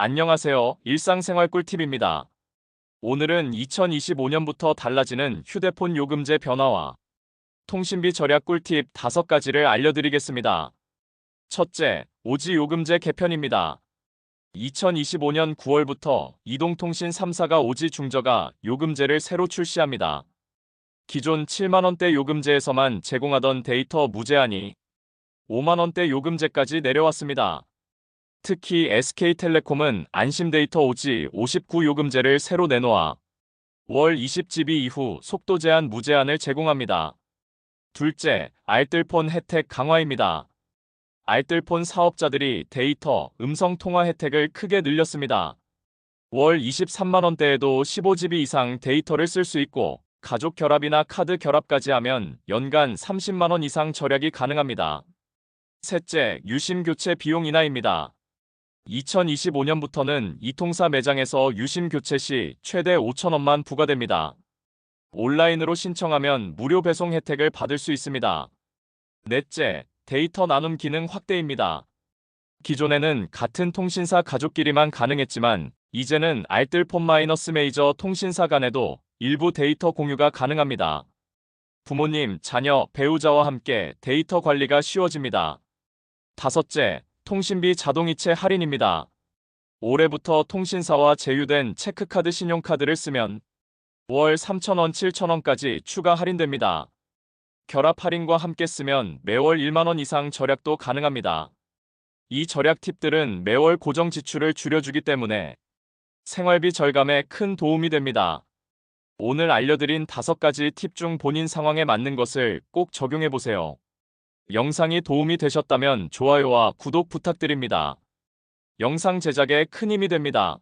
안녕하세요. 일상생활 꿀팁입니다. 오늘은 2025년부터 달라지는 휴대폰 요금제 변화와 통신비 절약 꿀팁 5가지를 알려드리겠습니다. 첫째, 오지 요금제 개편입니다. 2025년 9월부터 이동통신 3사가 오지 중저가 요금제를 새로 출시합니다. 기존 7만원대 요금제에서만 제공하던 데이터 무제한이 5만원대 요금제까지 내려왔습니다. 특히 SK텔레콤은 안심데이터 오지 59 요금제를 새로 내놓아 월 20GB 이후 속도 제한 무제한을 제공합니다. 둘째, 알뜰폰 혜택 강화입니다. 알뜰폰 사업자들이 데이터, 음성 통화 혜택을 크게 늘렸습니다. 월 23만원대에도 15GB 이상 데이터를 쓸 수 있고 가족 결합이나 카드 결합까지 하면 연간 30만원 이상 절약이 가능합니다. 셋째, 유심 교체 비용 인하입니다. 2025년부터는 이통사 매장에서 유심 교체 시 최대 5,000원만 부과됩니다. 온라인으로 신청하면 무료 배송 혜택을 받을 수 있습니다. 넷째, 데이터 나눔 기능 확대입니다. 기존에는 같은 통신사 가족끼리만 가능했지만 이제는 알뜰폰 마이너스 메이저 통신사 간에도 일부 데이터 공유가 가능합니다. 부모님, 자녀, 배우자와 함께 데이터 관리가 쉬워집니다. 다섯째, 통신비 자동이체 할인입니다. 올해부터 통신사와 제휴된 체크카드 신용카드를 쓰면 월 3,000원, 7,000원까지 추가 할인됩니다. 결합 할인과 함께 쓰면 매월 1만원 이상 절약도 가능합니다. 이 절약 팁들은 매월 고정 지출을 줄여주기 때문에 생활비 절감에 큰 도움이 됩니다. 오늘 알려드린 다섯 가지 팁 중 본인 상황에 맞는 것을 꼭 적용해 보세요. 영상이 도움이 되셨다면 좋아요와 구독 부탁드립니다. 영상 제작에 큰 힘이 됩니다.